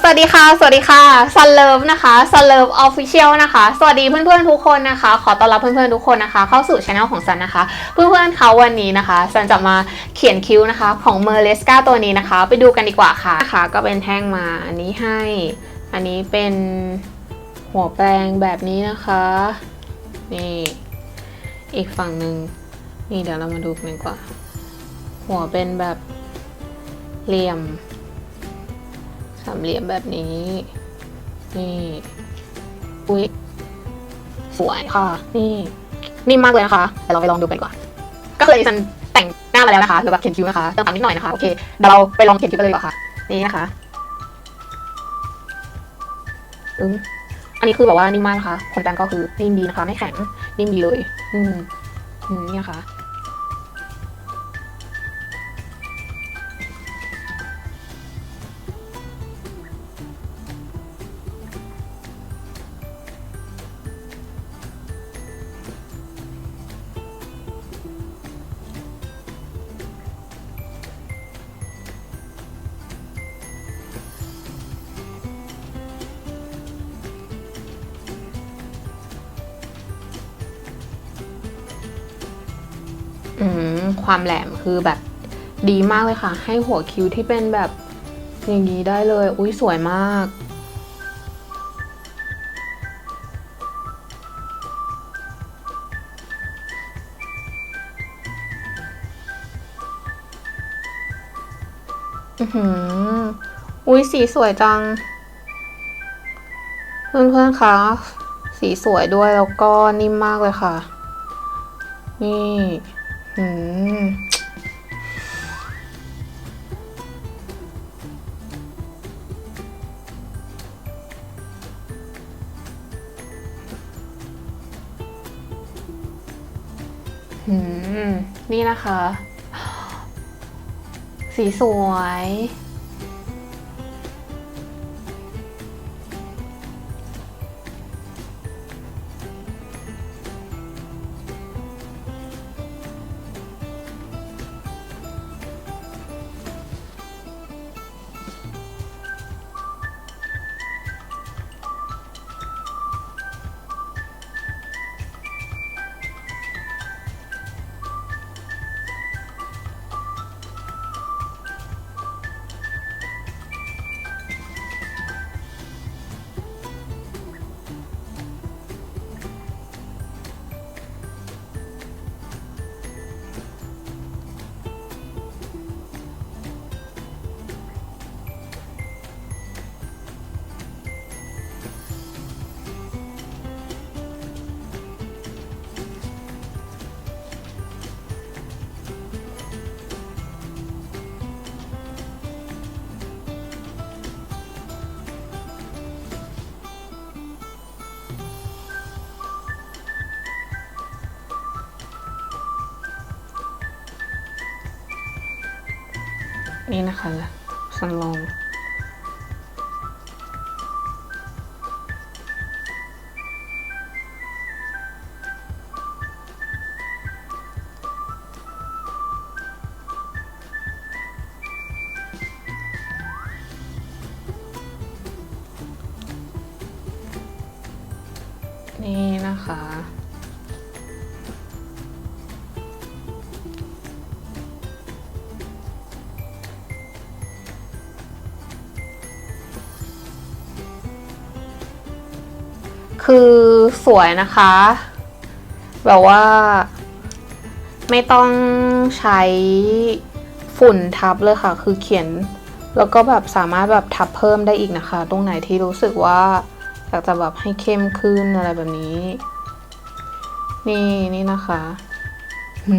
สวัสดีค่ะ สวัสดีค่ะซันเลิฟนะคะซันเลิฟออฟฟิเชียลนะคะ สวัสดีเพื่อนๆทุกคนนะคะ ขอต้อนรับเพื่อนๆทุกคนนะคะ เข้าสู่ช anel ของซันนะคะ เพื่อนๆเขาวันนี้นะคะซันจะมาเขียนคิ้วนะคะ ของเมอร์เลสกาตัวนี้นะคะ ไปดูกันดีกว่าค่ะนะคะ ก็เป็นแท่งมาอันนี้ให้ อันนี้เป็นหัวแปรงแบบนี้นะคะ นี่ อีกฝั่งหนึ่งนี่เดี๋ยวเรามาดูกันดีกว่า หัวเป็นแบบเหลี่ยม สามเหลี่ยมแบบนี้ นี่อุ้ยสวยค่ะ นี่นิ่มมากเลยนะคะเดี๋ยวเราไปลองดูกันดีกว่า ก็คือดิฉันแต่งหน้ามาแล้วนะคะหรือแบบเขียนคิ้วนะคะเติมปากนิดหน่อยนะคะโอเคเดี๋ยวเราไปลองเขียนคิ้วกันเลยดีกว่าค่ะนี่นะคะอืมอันนี้คือแบบว่านิ่มมากนะคะคนแปรงก็คือนิ่มดีนะคะ ไม่แข็งนิ่มดีเลย อืมอืมนี่นะคะ ความแหลมคือแบบดีมากเลยค่ะ ให้หัวคิ้วที่เป็นแบบอย่างนี้ได้เลย อุ้ยสวยมาก อือหือ อุ้ยสีสวยจัง เพื่อนๆคะสีสวยด้วยแล้วก็นิ่มมากเลยค่ะ นี่ หืมหืมนี่นะคะ สีสวย นี่นะคะสันลองนี่นะคะ คือสวยนะคะ แบบว่าไม่ต้องใช้ฝุ่นทับเลยค่ะ คือเขียน แล้วก็แบบสามารถแบบทับเพิ่มได้อีกนะคะ ตรงไหนที่รู้สึกว่าอยากจะแบบให้เข้มขึ้นอะไรแบบนี้ นี่นี่นะคะหื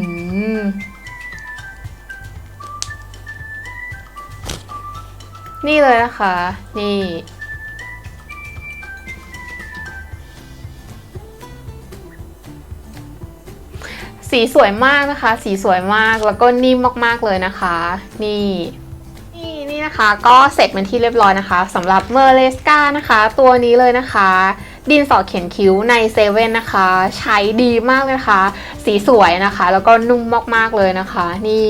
มนี่เลยนะคะ นี่ สีสวยมากนะคะ สีสวยมากแล้วก็นิ่มมากๆเลยนะคะ นี่นี่นี่นะคะก็เสร็จเป็นที่เรียบร้อยนะคะสำหรับเมอร์เลสกานะคะ ตัวนี้เลยนะคะ ดินสอเขียนคิ้วในเซเว่นนะคะ ใช้ดีมากเลยนะคะ สีสวยนะคะ แล้วก็นุ่มมากๆเลยนะคะ นี่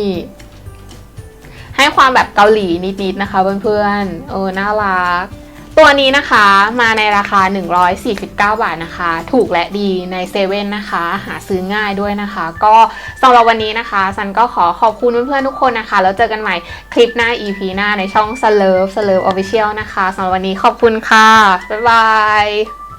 ให้ความแบบเกาหลีนิดๆนะคะเพื่อนๆเออน่ารัก ตัวนี้นะคะมาในราคา 149 บาทนะคะ ถูกและดีในเซเว่นนะคะ หาซื้อง่ายด้วยนะคะ ก็สำหรับวันนี้นะคะซันก็ขอขอบคุณเพื่อนๆทุกคนนะคะ แล้วเจอกันใหม่คลิปหน้า EP หน้าในช่อง s l e r v s l e r v Official นะคะสำหรับวันนี้ขอบคุณค่ะ บ๊ายบาย